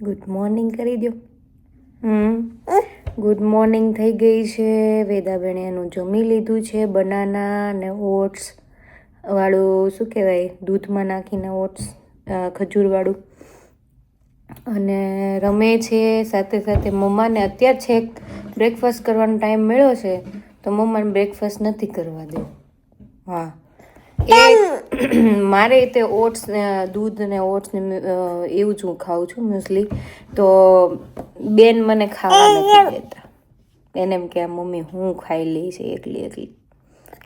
Good morning કરી દો હમ. Good morning થઈ ગઈ છે. વેદાબેણે એનું જમી લીધું છે બનાના અને ઓટ્સ વાળું શું કહેવાય દૂધમાં નાખીને ઓટ્સ ખજૂરવાળું અને રમે છે સાથે સાથે મમ્માને અત્યારે છેક બ્રેકફાસ્ટ કરવાનો ટાઈમ મળ્યો છે તો મમ્માને બ્રેકફાસ્ટ નથી કરવા દે હા. એ મારે તે ઓટ્સ ને દૂધ ને ઓટ્સ ને એવું જ હું ખાઉં છું મ્યુસલી તો બેન મને ખાવા નથી દેતા. એને એમ કે મમ્મી હું ખાઈ લઈ છે એકલી એકલી.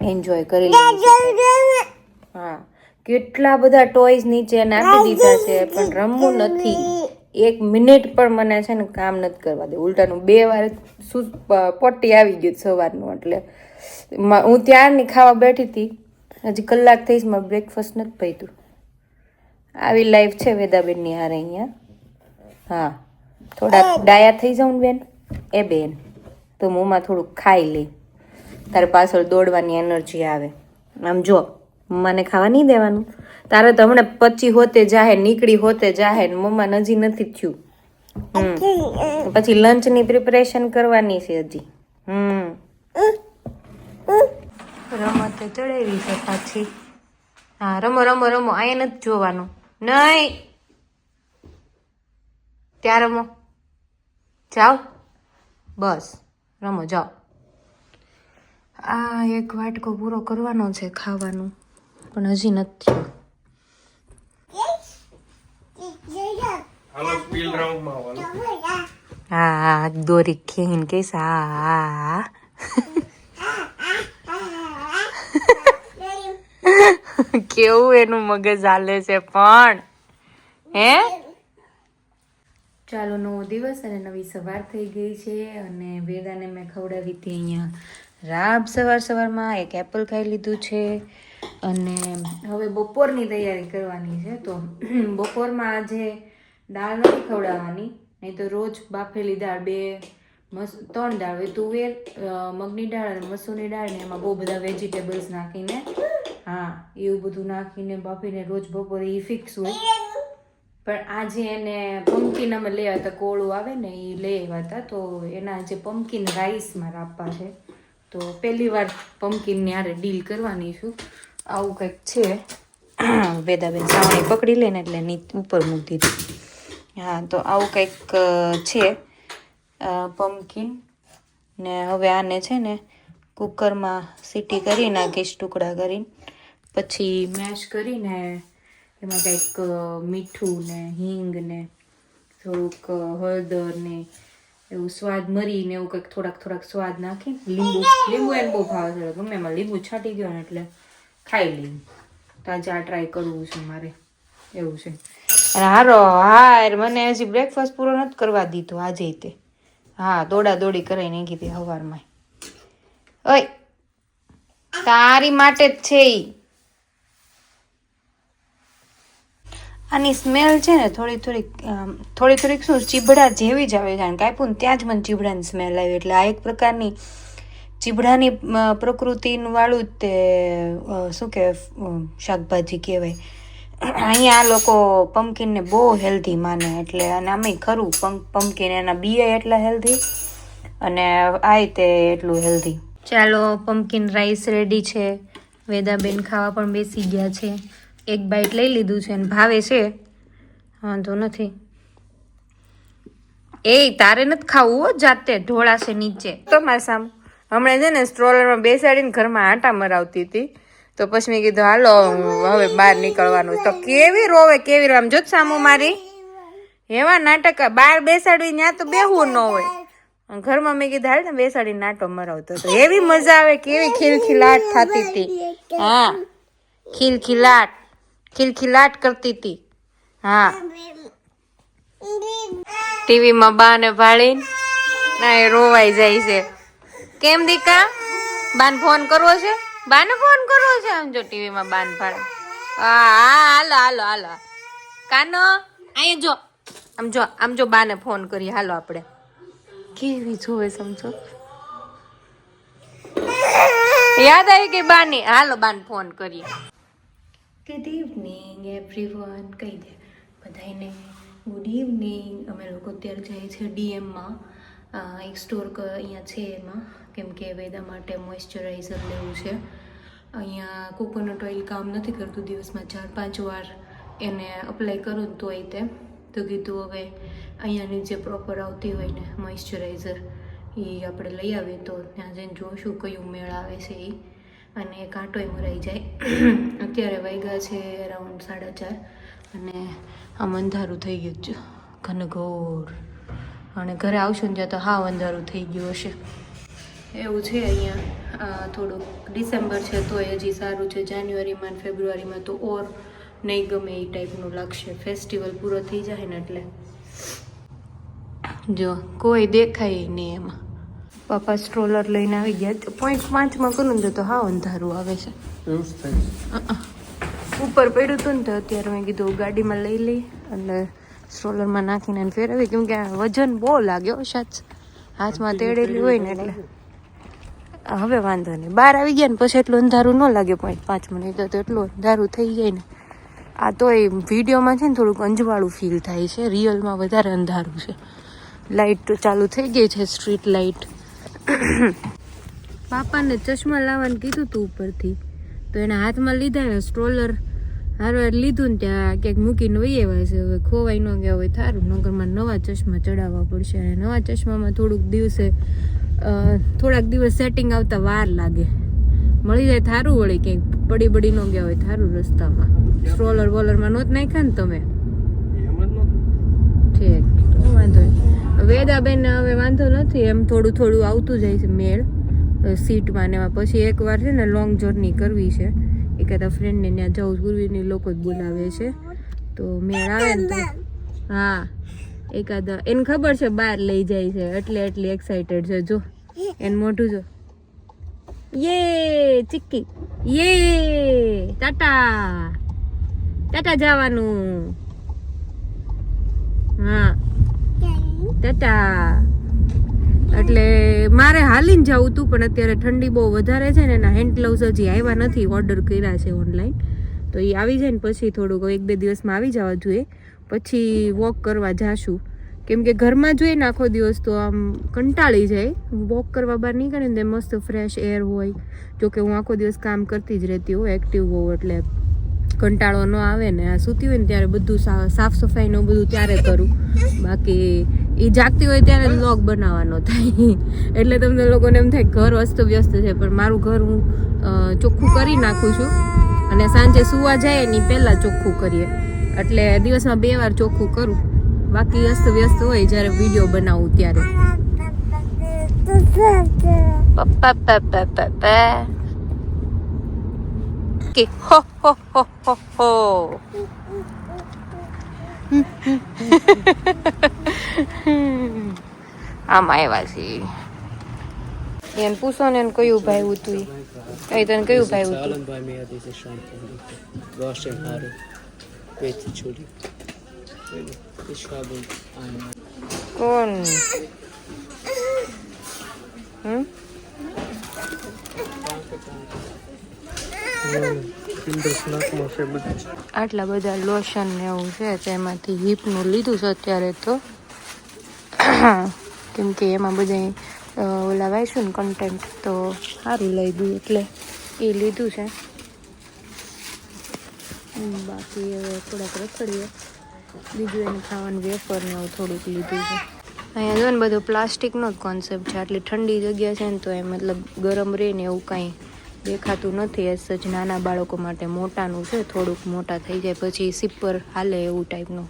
એન્જોય કરી લઈ છે હા. કેટલા બધા ટોયસ નીચે નાખી દીધા છે પણ રમવું નથી. એક મિનિટ પણ મને છે ને કામ નથી કરવા દે ઉલટાનું બે વાર શું પટ્ટી આવી ગયું સવારનું એટલે. હું ત્યારની ખાવા બેઠી હતી. હજી કલાક થઈશ મારે બ્રેકફાસ્ટ નથી પૈતું આવી લાઈફ છે વેદાબેનની હારે અહીંયા. હા થોડાક ડાયા થઈ જાઉં બેન એ બેન. તો મોંમાં થોડુંક ખાઈ લે. તારે પાછળ દોડવાની એનર્જી આવે. આમ જો મમ્માને ખાવા નહીં દેવાનું. તારે તો હમણાં પચી હોતે જાહે નીકળી હોતે જાહે ને મમ્મા હજી નથી થયું. પછી લંચની પ્રિપરેશન કરવાની છે હજી. હમ. રમત ચડાવી છે પાછી. હા રમો રમો રમો અહીંયા નથી જોવાનું. નહીં. ત્યાં રમો. જાઓ. બસ. રમો જાઓ. આ એક વાટકો પૂરો કરવાનો છે ખાવાનું પણ હજી નથી હા દોરી ખેંચીને કહીશ હા હા કેવું એનું મગજ હાલે છે પણ? હે? ચાલો, નવો દિવસ અને નવી સવાર થઈ ગઈ છે અને વેદાને મેં ખવડાવી હતી અહીંયા રાબ સવાર સવારમાં, એક એપલ ખાઈ લીધું છે અને હવે બપોરની તૈયારી કરવાની છે, તો બપોરમાં આજે દાળ નથી ખવડાવવાની, નહીં તો રોજ બાફેલી દાળ, બે મસ, ત્રણ દાળ તુવેર મગની દાળ અને મસૂરની દાળ, ને એમાં બહુ બધા વેજીટેબલ્સ નાખીને હા, એવું બધું નાખીને બાફીને રોજ બપોરે એ ફિક્સ હોય. પણ આજે એને પમ્પકિન અમે લઈ આવ્યા કોળું આવે ને એ લઈ આવ્યા હતા, તો એના જે પમ્પકિન રાઈસમાં આપવા છે, તો પહેલી વાર પમ્પકિનની હારે ડીલ કરવાની છું. આવું કંઈક છે. વેદાબેન સાવણી પકડી લે ને એટલે ઉપર મૂકી દીધી હા, તો આવું કંઈક છે પમ્પકિન ને હવે આને છે ને કુકરમાં સીટી કરી નાખીશ, ટુકડા કરીને. પછી મેશ કરીને એમાં કંઈક મીઠું ને હિંગ ને થોડુંક હળદર ને એવું સ્વાદ મરીને એવું કંઈક થોડાક થોડાક સ્વાદ નાખી લીંબુ લીંબુ એને બહુ ભાવે છે. ગમે એમાં લીંબુ છાંટી ગયો ને એટલે ખાઈ લઈ તો આજે આ ટ્રાય કરવું છે મારે. એવું છે. અને હારો, હાર, મને હજી બ્રેકફાસ્ટ પૂરો નથી કરવા દીધો આજે તે. હા, દોડા દોડી નાખી હતી સવારમાં ઓય, તારી માટે જ છે ઈ. આની સ્મેલ છે ને થોડી થોડીક થોડી થોડીક શું, ચીબડા જેવી જ આવે કારણ કે આપ્યું ને ત્યાં જ મને ચીબડાની સ્મેલ આવી. એટલે આ એક પ્રકારની ચીબડાની પ્રકૃતિવાળું જ તે શું કહેવાય શાકભાજી કહેવાય. અહીંયા આ લોકો પમ્પકિનને બહુ હેલ્ધી માને. એટલે અને આમે ખરું પમ્પકિન એના બીએ એટલા હેલ્ધી અને આ તે એટલું હેલ્ધી ચાલો પમ્પકિન રાઈસ રેડી છે. વેદાબેન ખાવા પણ બેસી ગયા છે. એક બાઈટ લઈ લીધું છે અને ભાવે છે. વાંધો નથી. એ તારે નથી ખાવું હો જાતે ઢોળાશે નીચે. તો મારા સામ હમણાં છે ને સ્ટ્રોલરમાં બેસાડીને ઘરમાં આટા મરાવતી હતી. તો પછી મેં કીધું, હાલો હવે બહાર નીકળવાનું. તો કેવી રોવે કેવી રોવે? આમ જો સામો મારી. એવા નાટક, બહાર બેસાડવી ત્યાં તો બેહવું ન હોય. ઘરમાં મેં કીધું, હાલ ને બેસાડીને નાટો મરાવતો તો એવી મજા આવે, કેવી ખીલખીલાટ થતી હતી. હા, ખીલખીલાટ. ખીલખીલાટ કરતી હતી હા. ટીવીમાં બા ને ભાળીને ના એ રોવાઈ જાય છે. કેમ દીકા? બાન ફોન કરવો છે? બાને ફોન કરવો છે આમ જો ટીવીમાં બાન ભાળે. હા હાલો હાલો હાલો. કાનો? અહીંયા જો. આમ જો આમ જો બાને ફોન કરીએ હાલો આપણે. કેવી જોવે સમજો? યાદ આવી ગઈ બાની? હાલો, બાન ફોન કરીએ. ગુડ ઇવનિંગ એવરીવન કહી દે. બધાને ગુડ ઇવનિંગ અમે લોકો અત્યારે જઈએ છીએ ડીએમમાં એક સ્ટોર અહીંયા છે એમાં. કેમ કે વેદા માટે મોઇશ્ચરાઇઝર લેવું છે. અહીંયા કોકોનટ ઓઇલ કામ નથી કરતું દિવસમાં ચાર, પાંચ વાર. એને અપ્લાય કરું તોય તે. તો કીધું હવે અહીંયાની જે પ્રોપર આવતી હોય ને મોઇશ્ચરાઇઝર એ આપણે લઈ આવીએ તો ત્યાં જઈને જોઈશું કયું મેળ આવે છે એ અને કાંટોય મરાઈ જાય. અત્યારે વાગ્યા છે અરાઉન્ડ સાડા ચાર અને આમ અંધારું થઈ ગયું છે. ઘનઘોર. અને ઘરે આવશું ને ત્યાં તો હાવ અંધારું થઈ ગયું હશે. એવું છે અહીંયા. થોડુંક ડિસેમ્બર છે તોય હજી સારું છે. જાન્યુઆરીમાં ફેબ્રુઆરીમાં તો ઓર નહીં ગમે એ ટાઈપનું લાગશે. ફેસ્ટિવલ પૂરો થઈ જાય ને એટલે. જો કોઈ દેખાય નહીં એમાં. પપ્પા સ્ટ્રોલર લઈને આવી ગયા. પોઈન્ટ પાંચમાં કરું ને તો હા અંધારું આવે છે. એવું જ થાય ઉપર પડ્યું હતું ને તો અત્યારે મેં કીધું ગાડીમાં લઈ લઈ અને સ્ટ્રોલરમાં નાખીને ફેરવી. કેમ કે આ વજન બહુ લાગ્યો સાચ. હાથમાં તેડેલી હોય ને એટલે. હવે વાંધો નહીં. બહાર આવી ગયા ને પછી એટલું અંધારું ન લાગે પોઈન્ટ પાંચ મિનિટ તો એટલું અંધારું થઈ જાય ને. આ તો એ વિડીયોમાં છે ને થોડુંક અંજવાળું ફીલ થાય છે. રિયલમાં વધારે અંધારું છે. લાઇટ તો ચાલુ થઈ ગઈ છે સ્ટ્રીટ લાઇટ પાપાને ચશ્મા લાવવાનું કીધું તું ઉપરથી. તો એના હાથમાં લીધા ને સ્ટ્રોલર હારવાર લીધું ને ત્યાં ક્યાંક મૂકીને વહી આવ્યા છે. હવે ખોવાઈ ન ગયા હોય થારું. નગરમાં નવા ચશ્મા ચડાવવા પડશે. અને નવા ચશ્મામાં થોડુંક દિવસે થોડાક દિવસ સેટિંગ આવતા વાર લાગે. મળી જાય થારું વળી ક્યાંક. પડી બડી ન ગયા હોય થારું રસ્તામાં. સ્ટ્રોલર વોલરમાં નહોત નાખ્યા ને તમે? ઠીક. વાંધો નહીં. વેદાબેન, હવે વાંધો નથી, એમ થોડું થોડું આવતું જાય છે મેળ. સીટમાં ને એમાં પછી એકવાર છે ને લોંગ જર્ની કરવી છે. એકાદા ફ્રેન્ડને ત્યાં જવું ગુરુવીની લોકો જ બોલાવે છે. તો મેળ આવે ને તો હા, એકાદા, એને ખબર છે બહાર લઈ જાય છે, એટલે એટલી એક્સાઇટેડ છે. જો, એને મોઢું જો. યે, ચિક્કી. યે, ટાટા. ટાટા જવાનું. હા. ટાટા એટલે મારે હાલીને જવું હતું પણ અત્યારે ઠંડી બહુ વધારે છે ને એના હેન્ડ ગ્લવ્સ હજી આવ્યા નથી ઓર્ડર કર્યા છે ઓનલાઈન તો એ આવી જાય ને પછી થોડુંક એક બે દિવસમાં આવી જવા જોઈએ. પછી વોક કરવા જાશું. કેમ કે ઘરમાં જોઈએ ને આખો દિવસ તો આમ કંટાળી જાય. વોક કરવા બહાર નીકળે ને મસ્ત ફ્રેશ એર હોય. જોકે હું આખો દિવસ કામ કરતી જ રહેતી હોઉં એક્ટિવ હોઉં, એટલે કંટાળો ન આવે ને આ સૂતી હોય ને ત્યારે બધું સાફ સાફ સફાઈનું બધું ત્યારે કરું. બાકી એ જાગતી હોય ત્યારે લોગ બનાવવાનો થાય. એટલે તમને લોકોને એમ થાય ઘર અસ્ત વ્યસ્ત છે પણ મારું ઘર હું ચોખ્ખું કરી નાખું છું. અને સાંજે સુવા જાય એની પહેલાં ચોખ્ખું કરીએ. એટલે દિવસમાં બે વાર ચોખ્ખું કરું. બાકી અસ્ત વ્યસ્ત હોય જ્યારે વીડિયો બનાવું ત્યારે. પપ્પા પપ્પા પપ્પા. કે હો હો હો હો હો. આમાં આવ્યા છે. એને પૂછો ને એને કયું ભાઈ હતું એ તને કયું ભાઈ હતું કોણ? હમ? આટલા બધા લોશન ને એવું છે તેમાંથી હિપનું લીધું છે અત્યારે તો. કેમ કે એમાં બધા ઓલા વાંચ્યું ને કન્ટેન્ટ તો સારું લઈ એટલે એ લીધું છે. બાકી હવે થોડાક રખડીએ. બીજું એને ખાવાનું વેફર ને એવું થોડુંક લીધું છે. અહીંયા જો ને બધું પ્લાસ્ટિકનો જ કોન્સેપ્ટ છે. આટલી ઠંડી જગ્યા છે ને તો એ મતલબ ગરમ રહે ને એવું કાંઈ દેખાતું નથી. એ સજ નાના બાળકો માટે મોટાનું છે. થોડુંક મોટા થઈ જાય પછી સિપર હાલે એવું ટાઈપનું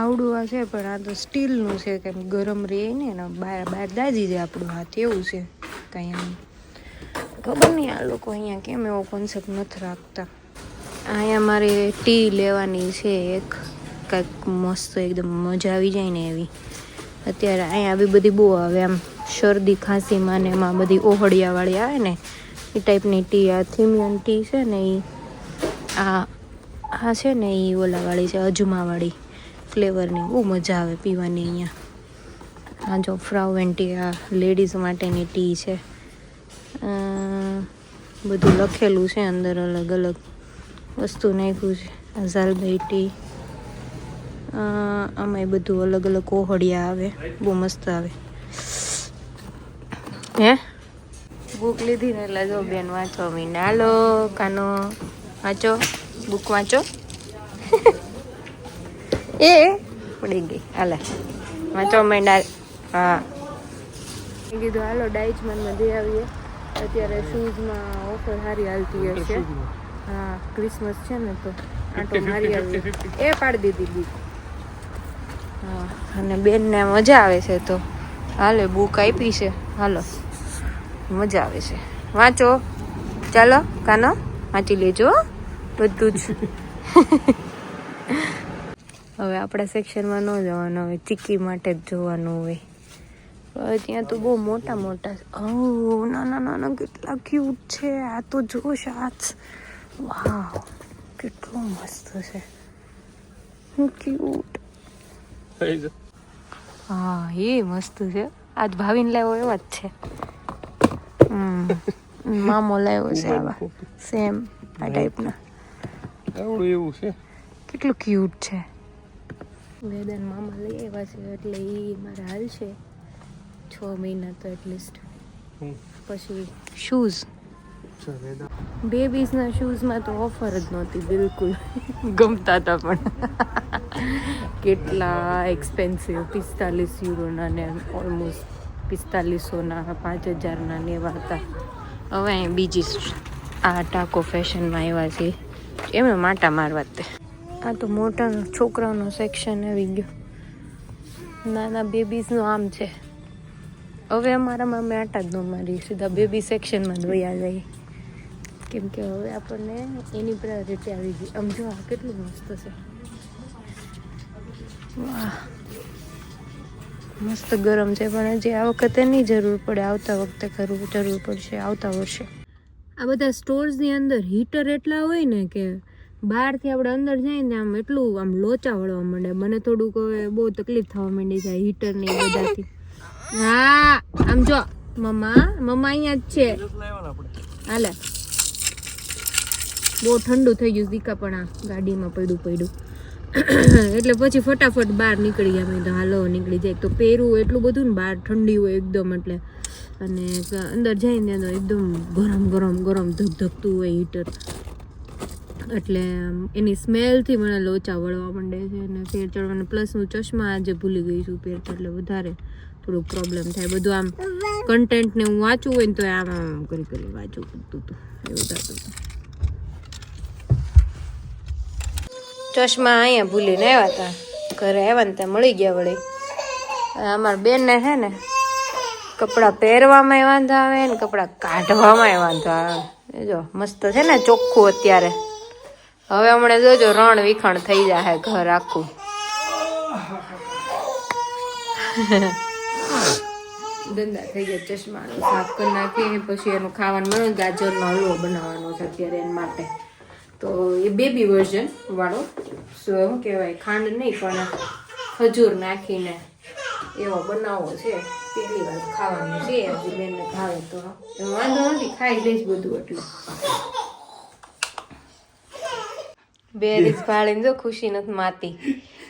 આવડું આ છે, પણ આ તો સ્ટીલનું છે. કેમ ગરમ રહે ને બહાર બહાર દાજી જાય આપણું હાથ. એવું છે કંઈ આમ ખબર નહીં આ લોકો અહીંયા કેમ એવો કોન્સેપ્ટ નથી રાખતા. અહીંયા મારે ટી લેવાની છે એક. કાંઈક મસ્ત, એકદમ મજા આવી જાય ને એવી. અત્યારે અહીંયા આવી બધી બહુ આવે આમ શરદી ખાંસીમાં ને એમાં બધી ઓહળિયાવાળી આવે ને, એ ટાઈપની ટી, આ થીમિયન ટી છે ને એ આ આ છે ને એ ઓલાવાળી છે અજમાવાળી ફ્લેવરની. બહુ મજા આવે પીવાની અહીંયા. આ જો ફ્રાઉ ટી, આ લેડીઝ માટેની ટી છે. બધું લખેલું છે અંદર અલગ અલગ વસ્તુ નાખ્યું છે. આ ટી. આમાં બધું અલગ અલગ કોહડિયા આવે. બહુ મસ્ત આવે. હે? બુક લીધી ને એટલે જો બેન વાંચો મીંડા હાલો કાનો વાંચો બુક વાંચો. એ પડી ગઈ. હાલે. વાંચો મીંડા હા. કીધું હાલો ડાઈચમાનમાં જઈ આવીએ. અત્યારે શૂઝમાં ઓફર સારી હાલતી હશે. હા ક્રિસમસ છે ને તો આટો મારી આવી એ પાડી દીધી બુક. હા અને બેનને મજા આવે છે તો. હાલે બુક આપી છે. હાલો. મજા આવે છે. વાંચો. ચાલો, કાનો. વાંચી લેજો બધું જ. હવે આપણા સેક્શનમાં ન જવાનું હોય. ચીકી માટે જ જોવાનું હોય. હવે ત્યાં તો બહુ મોટા મોટા ઓ, નાના નાના કેટલા ક્યુટ છે. આ તો જો શાચ વાહ કેટલું મસ્ત છે. ક્યુટ. હા એ મસ્ત છે. આજ ભાવીને લાવ્યો એવા જ છે. મામો લાવ્યો છે આવા. સેમ આ ટાઈપના એવું છે. કેટલું ક્યુટ છે. વેદન મામા લઈ આવ્યા છે એટલે એ મારા હાલ છે. છ મહિના તો એટલીસ્ટ પછી શૂઝ. બેબીઝના શૂઝમાં તો ઓફર જ નહોતી, બિલકુલ. ગમતા હતા પણ. કેટલા એક્સપેન્સિવ પિસ્તાલીસ યુરોના ને ઓલમોસ્ટ પિસ્તાલીસોના, પાંચ હજારના ને એવા હતા. હવે અહીં બીજી આ ટાકો ફેશનમાં આવ્યા છે. એમાં માટા મારવા તે. આ તો મોટા છોકરાઓનો સેક્શન આવી ગયો. નાના બેબીઝનું આમ છે. હવે અમારામાં અમે આટા જ ન મારી સીધા બેબી સેક્શનમાં જ વયા જઈએ. કેમ કે હવે આપણને એની પ્રાયોરિટી આવી ગઈ. આમ જો આ કેટલું મસ્ત છે. વાહ. મસ્ત ગરમ છે પણ હજી આ વખતે નહીં જરૂર પડે. આવતા વખતે કરવું જરૂર પડશે આવતા વર્ષે. આ બધા સ્ટોર્સની અંદર હીટર એટલા હોય ને કે બહારથી આપણે અંદર જઈએ ને આમ એટલું આમ લોચા વળવા માંડે. મને થોડુંક હવે બહુ તકલીફ થવા માંડી જાય હીટરની બધાથી. હા આમ જો મમ્મા મમ્મા અહીંયા જ છે. હાલે. બહુ ઠંડુ થઈ ગયું દીકા પણ આ ગાડીમાં પડ્યું પડ્યું. એટલે પછી ફટાફટ બહાર નીકળી ગયા મેં, તો હાલો નીકળી જાય. તો પહેરવું એટલું બધું ને બહાર ઠંડી હોય એકદમ એટલે. અને અંદર જઈને તો એકદમ ગરમ ગરમ ગરમ ધકધકતું હોય હીટર. એટલે એની સ્મેલથી મને લોચા વળવા માંડે છે અને ફેર ચડવાને. પ્લસ હું ચશ્મા આજે ભૂલી ગઈ છું ફેર એટલે વધારે થોડુંક પ્રોબ્લેમ થાય. બધું આમ કન્ટેન્ટને હું વાંચવું હોય ને તો આમ આમ કરી કરી વાંચવું પડતું હતું એવું થતું હતું. ચશ્મા અહીંયા ભૂલીને આવ્યા હતા ઘરે આવ્યા ને ત્યાં મળી ગયા વળી. અમારા બેનને છે ને, કપડાં પહેરવામાં વાંધો આવે ને કપડાં કાઢવામાં વાંધો આવે. જો, મસ્ત છે ને ચોખ્ખું અત્યારે. હવે હમણાં જોજો, રણ વિખણ થઈ જાય ઘર આખું. ધંધા થઈ ગયા ચશ્માનું સાફ કરી નાખીએ, પછી એનું ખાવાનું ગાજરનો હલવો બનાવવાનો છે અત્યારે એના માટે. તો એ બેબી વર્ઝન વાળો. શું કહેવાય, ખાંડ નહીં, પણ ખજૂર નાખીને એવો બનાવવો છે. પહેલી વાર ખાવાનું છે, હજી બેનને ભાવે તો. વાંધો નથી, ખાઈ લઈશ બધું એટલું. બેરીઝ ભાળીને જો ખુશી નથી માતી.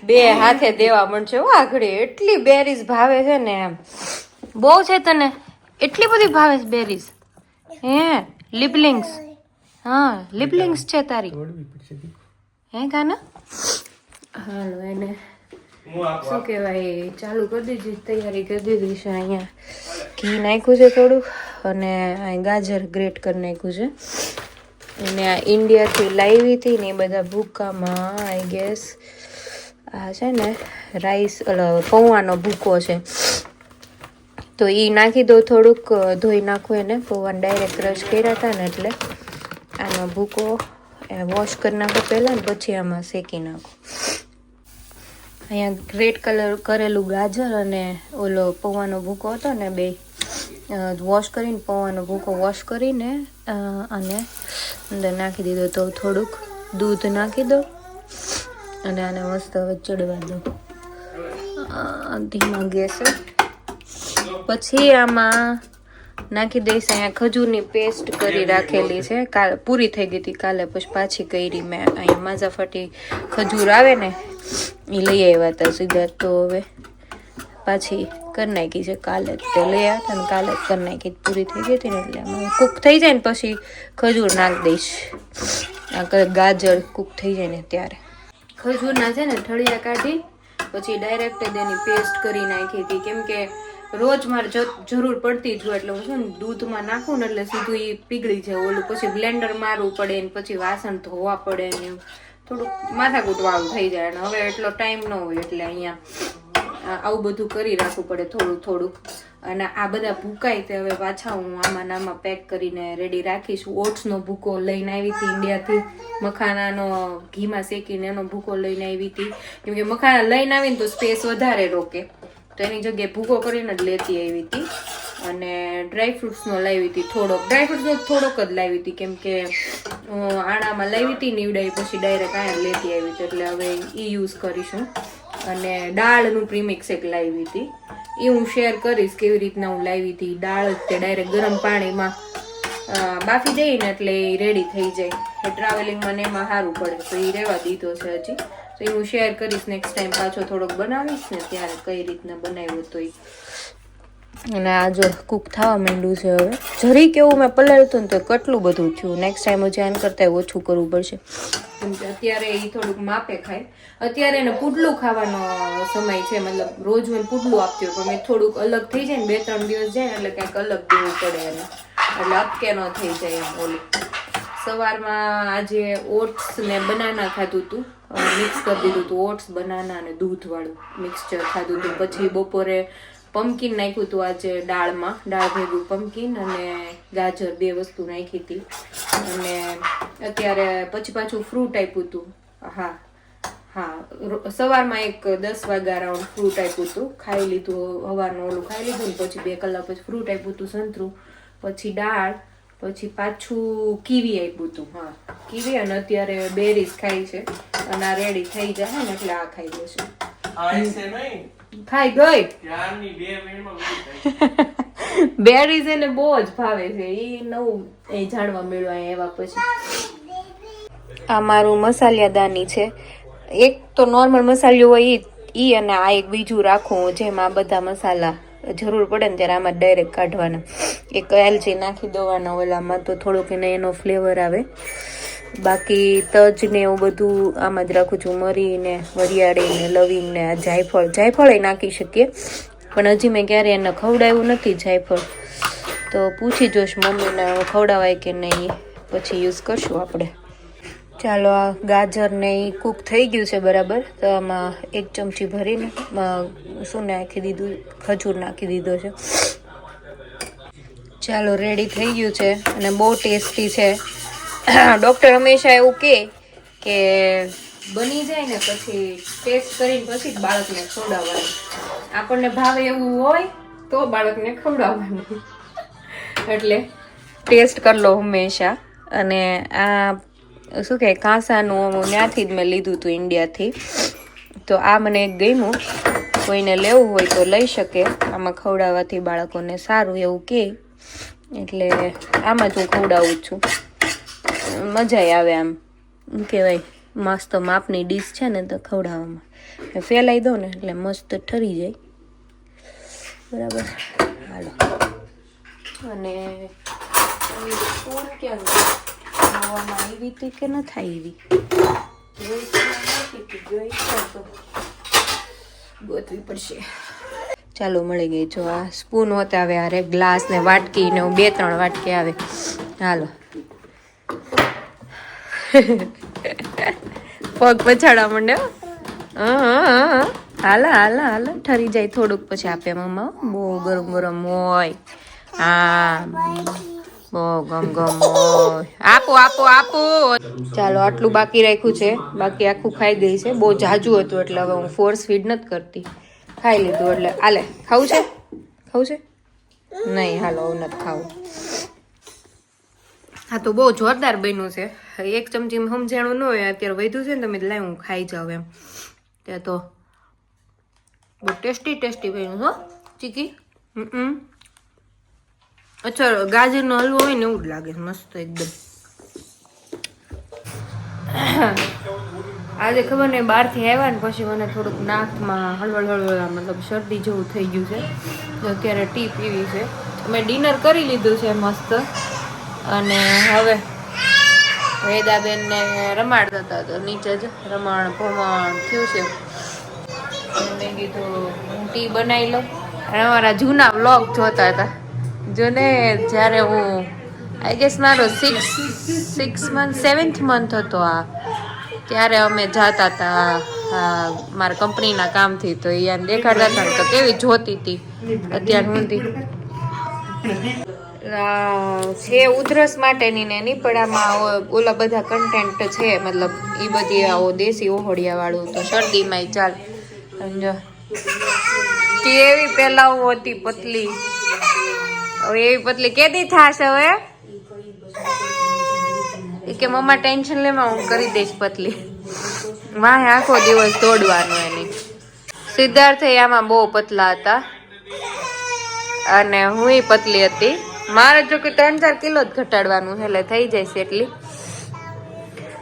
બે હાથે દેવા મળશે આઘડી એટલી બેરીઝ ભાવે છે ને એમ. બહુ છે તને? એટલી બધી ભાવે છે બેરીઝ હે લિપલિંગ્સ હા લિપલિંગ્સ છે તારી. હે કાના હાલો એને શું કહેવાય ચાલુ કરી દીધી તૈયારી કરી દીધી છે અહીંયા. ઘી નાખ્યું છે થોડુંક અને અહીં ગાજર ગ્રેટ કરી નાખ્યું છે. અને આ ઇન્ડિયાથી લાવી હતી ને એ બધા ભૂકામાં આઈ ગેસ આ છે ને રાઈસ પૌવાનો ભૂકો છે. તો એ નાખી દો થોડુંક ધોઈ નાખું એને. પૌવાને ડાયરેક્ટ ક્રશ કર્યા હતા ને એટલે. આનો ભૂકો વોશ કરી નાખો પહેલાં ને પછી આમાં શેકી નાખો. અહીંયા ગ્રેટ કલર કરેલું ગાજર અને ઓલો પૌવાનો ભૂકો હતો ને બે વોશ કરીને પૌવાનો ભૂકો વોશ કરીને અને અંદર નાખી દીધો તો થોડુંક દૂધ નાખી દો અને આને મસ્ત હવે ચડવા દો. ધીમા ગેસે પછી આમાં નાખી દઈશ, અહીંયા ખજૂરની પેસ્ટ કરી રાખેલી છે. કાલ પૂરી થઈ ગઈ હતી, કાલે પછી પાછી કરી મેં. અહીંયા માઝાફટી ખજૂર આવે ને, એ લઈ આવ્યા હતા સીધા તો હવે પાછી કરી નાખી છે, કાલે જ તે લઈ આવ્યા હતા ને, કાલે જ કરી નાખી પૂરી થઈ ગઈ હતી ને એટલે કૂક થઈ જાય ને પછી ખજૂર નાખી દઈશ. આ ગાજર કૂક થઈ જાય ને ત્યારે. ખજૂરના છે ને ઠળિયા કાઢી, પછી ડાયરેક્ટ તેની પેસ્ટ કરી નાખી હતી. કેમ કે રોજ મારે જરૂર પડતી જ હોય એટલે હું શું દૂધમાં નાખું ને એટલે સીધું એ પીગળી જાય ઓલું. પછી બ્લેન્ડર મારવું પડે ને પછી વાસણ ધોવા પડે ને થોડુંક માથાકૂટ વાળું થઈ જાય અને હવે એટલો ટાઈમ ન હોય એટલે અહીંયા આવું બધું કરી રાખવું પડે થોડું થોડુંક. અને આ બધા ભૂકાય તે હવે પાછા હું આમાં નામાં પેક કરીને રેડી રાખીશ. ઓટ્સનો ભૂકો લઈને આવી હતી ઇન્ડિયાથી મખાનાનો ઘીમાં શેકીને એનો ભૂકો લઈને આવી હતી. કેમ કે મખાના લઈને આવીને તો સ્પેસ વધારે રોકે. તો એની જગ્યાએ ભૂકો કરીને જ લેતી આવી હતી. અને ડ્રાય ફ્રૂટ્સનો લાવી હતી થોડોક. ડ્રાય ફ્રૂટ્સનો થોડોક જ લાવી હતી, કેમ કે આણામાં લાવી હતી, નીવડાઈ પછી ડાયરેક્ટ આયા લેતી આવી હતી. એટલે હવે એ યુઝ કરીશું. અને દાળનું પ્રીમિક્સ એક લાવી હતી. એ હું શેર કરીશ કેવી રીતના હું લાવી હતી. દાળ તે ડાયરેક્ટ ગરમ પાણીમાં બાફી જઈને એટલે એ રેડી થઈ જાય. ટ્રાવેલિંગમાં ને એમાં સારું પડે, તો એ રહેવા દીધો છે હજી. તો એ હું શેર કરીશ નેક્સ્ટ ટાઈમ પાછો થોડોક બનાવીશ ને ત્યારે કઈ રીતના બનાવ્યો તો એ. અને આ જો કૂક થવા માંડ્યું છે હવે. જરી કેવું મેં પલાળ્યું હતું ને તો કેટલું બધું થયું. નેક્સ્ટ ટાઈમ હજી આન કરતાં ઓછું કરવું પડશે. અત્યારે એ થોડુંક માપે ખાય. અત્યારે એને પુડલું ખાવાનો સમય છે. મતલબ રોજ હું પુડલું આપતી હોય, પણ મેં થોડુંક અલગ થઈ જાય ને, બે, ત્રણ દિવસ જાય એટલે કંઈક અલગ દેવું પડે એને. એટલે અપકે ન થઈ જાય એમ ઓલું. સવારમાં આજે ઓટ્સ ને બનાના ખાધું હતું મિક્સ કરી દીધું હતું ઓટ્સ, બનાના અને દૂધવાળું મિક્સચર ખાધું હતું પછી બપોરે પમ્પકિન નાખ્યું હતું આજે દાળમાં. દાળ ભેગું પમ્પકિન અને ગાજર બે વસ્તુ નાખી હતી. અને અત્યારે પછી પાછું ફ્રૂટ આપ્યું હતું હા હા. સવારમાં એક દસ વાગ્યા રાઉન્ડ ફ્રૂટ આપ્યું હતું ખાઈ લીધું, હવાનું ઓલું ખાઈ લીધું ને પછી બે કલાક પછી ફ્રૂટ આપ્યું હતું સંતરું. પછી દાળ પછી પાછું કીવી આપ્યું હતું હા. કીવી અને અત્યારે બેરીઝ ખાઈ છે. અને આ રેડી થઈ જાય ને એટલે આ ખાઈ જશે. ખાઈ ગઈ? બેરીઝ એને બહુ જ ભાવે છે. એ નવું એ જાણવા મળ્યું અહીંયા એવા પછી. આ મારું મસાલિયાદાની છે. એક તો નોર્મલ મસાલિયો હોય એ ઈ અને આ એક બીજું રાખું જેમાં બધા મસાલા. જરૂર પડે ને ત્યારે આમાં ડાયરેક્ટ કાઢવાના. એક એલચી નાખી દેવાના ઓલામાં તો થોડોક એને એનો ફ્લેવર આવે. બાકી તજ ને એવું બધું આમાં જ રાખું છું મરીને વરિયાળીને વરિયાળી ને લવિંગ ને આ જાયફળ. જાયફળ નાખી શકીએ, પણ હજી મેં ક્યારે એને ખવડાવ્યું નથી જાયફળ. તો પૂછી જોશ મમ્મીને ખવડાવાય કે નહીં, પછી યુઝ કરશું આપણે. ચાલો, આ ગાજરને એ કૂક થઈ ગયું છે બરાબર. તો આમાં એક ચમચી ભરીને શું નાખી દીધું? ખજૂર નાખી દીધો છે. ચાલો રેડી થઈ ગયું છે અને બહુ ટેસ્ટી છે. ડૉક્ટર હંમેશા એવું કહે કે બની જાય ને પછી ટેસ્ટ કરીને પછી જ બાળકને ખવડાવવાનું. આપણને ભાવે એવું હોય તો બાળકને ખવડાવવાનું. એટલે ટેસ્ટ કરી લો હંમેશા. અને આ શું કહે કાંસાનું ત્યાંથી જ મેં લીધું હતું ઇન્ડિયાથી. તો આ મને એક ગમ્યું. કોઈને લેવું હોય તો લઈ શકે. આમાં ખવડાવવાથી બાળકોને સારું એવું કહે એટલે આમાં જ હું ખવડાવું છું. મજા આવે આમ. કહેવાય, મસ્ત માપની ડીશ છે ને તો ખવડાવવામાં. ફેલાઈ દઉં ને એટલે મસ્ત ઠરી જાય. બરાબર? હાલો. અને ક્યાં ગઈ? લાવવામાં આવી હતી કે ન થાય એવી? ગોતવી પડશે. ચાલો, મળી ગઈ જો આ સ્પૂન હોત આવે અરે ગ્લાસ ને વાટકી ને બે ત્રણ વાટકી આવે. હાલો. પગ પછાડા મંડે હાલા હાલા હાલા. ઠરી જાય થોડુંક પછી આપે મમ્મા બહુ ગરમ ગરમ હોય. હા. આપો આપો આપો. ચાલો, આટલું બાકી રાખ્યું છે. બાકી આખું ખાઈ ગઈ છે. બહુ જાજુ હતું એટલે હવે હું ફોર્સ ફીડ નથી કરતી. ખાઈ લીધું એટલે. આલે, ખાવું છે? ખાવું છે? નહીં, હાલો, હું નથી ખાવું. હા તો બહુ જોરદાર બન્યું છે. એક ચમચી સમજાણું ન હોય, અત્યારે વધ્યું છે ને તમે લાય હું ખાઈ જાઉં એમ. ત્યાં તો બહુ ટેસ્ટી ટેસ્ટી બન્યું હો, ચીકી. હમ. અચ્છા, ગાજરનો હલવો હોય ને એવું જ લાગે મસ્ત એકદમ. આજે ખબર નહીં, બહારથી આવ્યા ને પછી મને થોડુંક નાકમાં હળવળ હળવળ, મતલબ શરદી જેવું થઈ ગયું છે. તો અત્યારે ટી પીવી છે. મેં ડિનર કરી લીધું છે મસ્ત. અને હવે વેદાબેનને રમાડતા હતા તો નીચે જ રમણ ભમણ થયું છે. મેં કીધું હું ટી બનાવી લઉં. અમારા જૂના બ્લોગ જોતા હતા. જો ને જ્યારે હું આઈ ગેસ મારો six six month seventh month હતો આ. ત્યારે અમે જાતા હતા મારા કંપનીના કામથી. તો એ દેખાડતા હતા તો કેવી જોતી હતી અત્યાર સુધી. છે ઉધરસ માટેની ને એની પણ આમાં ઓલા બધા કન્ટેન્ટ છે. મતલબ એ બધી આવો દેશી ઓહોળિયાવાળું તો શરદીમાં ચાલ. સમજો? કેવી પહેલાં હતી પતલી. હવે એવી પતલી કેદી થાશે હવે? એ કે મમ્મા ટેન્શન લેમાં હું કરી દઈશ પતલી વાહે આખો દિવસ દોડવાનો એની. સિદ્ધાર્થ આમાં બહુ પતલા હતા. અને હું પતલી હતી. મારે જો કે ત્રણ ચાર કિલો જ ઘટાડવાનું છે, એટલે થઈ જાય છે એટલી.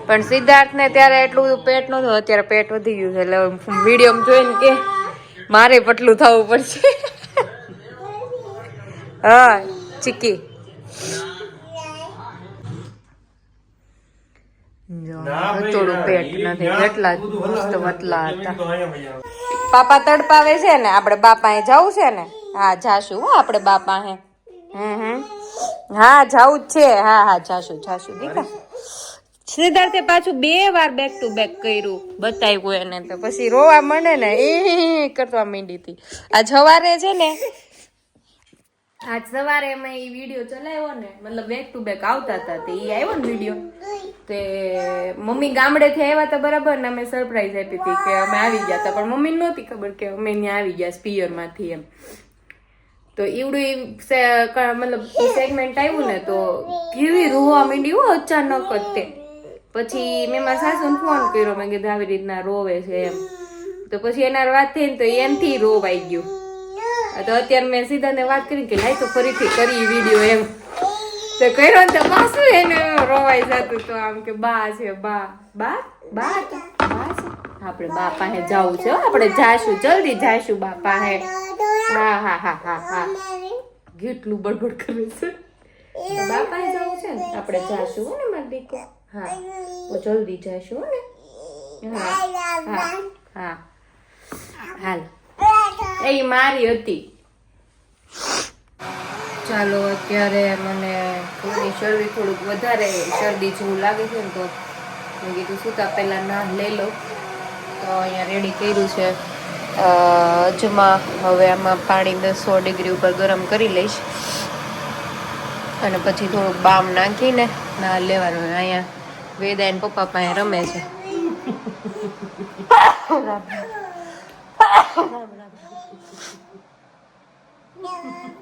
પણ સિદ્ધાર્થને ત્યારે એટલું બધું પેટ નહોતું, અત્યારે પેટ વધી ગયું છે, એટલે વીડિયો જોઈને કે મારે પટલું થવું પડશે. હા ચીકી. થોડું પેટ નથી એટલા જ મસ્ત પતલા હતા. પાપા તડપાવે છે ને? આપણે એ જવું છે ને? હા જાશું હો આપણે બાપા હે હમ હમ. હા જવું જ છે. હા હા જાશું જાશું દીકા સિદ્ધાર્થે પાછું બે વાર બેક ટુ બેક કર્યું. બતાવ્યું એને તો. પછી રોવા મળે ને એ કરવા માંડી હતી આ જવારે છે ને આજ સવારે અમે એ વીડિયો ચલાવ્યો ને, મતલબ બેક ટુ બેક આવતા હતા તે ઈ આવ્યો ને વીડિયો તે મમ્મી ગામડેથી આવ્યા હતા બરાબર ને અમે સરપ્રાઈઝ આપી હતી કે અમે આવી ગયા હતા. પણ મમ્મી નહોતી ખબર કે અમે ત્યાં આવી ગયા સ્પિયરમાંથી એમ. તો એવડું એ મતલબ સેગમેન્ટ આવ્યું ને તો કેવી રોવા માંડ્યું અચાનક જ તે. પછી મેં મારા સાસુને ફોન કર્યો, મેં કીધું, આવી રીતના રોવે છે એમ. તો પછી એના વાત થઈ ને તો એમથી રોવાઈ ગયું. તો અત્યારે મેં સીધાને વાત કરી કે લાઈ તો ફરીથી કરી વીડિયો એમ. તો કર્યો ને તો પાછું એને રોવાઈ જતું તો આમ કે બા છે, બા. બા? બા બા છે? આપણે બા પાસે જવું છે આપણે જાશું, જલ્દી જાશું બા પાસે. હા હા હા હા હા. કેટલું બડબડ કરે છે. બા પાસે જવું છે ને, આપણે જાશું ને મારા દીકો હા, તો જલ્દી જાશું ને. હા હા હા. હાલ. એ મારી હતી. ચાલો અત્યારે મને થોડી શરદી થોડુંક વધારે શરદી જેવું લાગે છે ને તો મેં કીધું સૂતા પહેલાં ના લઈ લો તો અહીંયા રેડી કર્યું છે. અજમા હવે આમાં પાણી દસ સો ડિગ્રી ઉપર ગરમ કરી લઈશ. અને પછી થોડુંક બામ નાખીને ના લેવાનું અહીંયા વેદા એન પપ્પા પાસે રમે છે. No.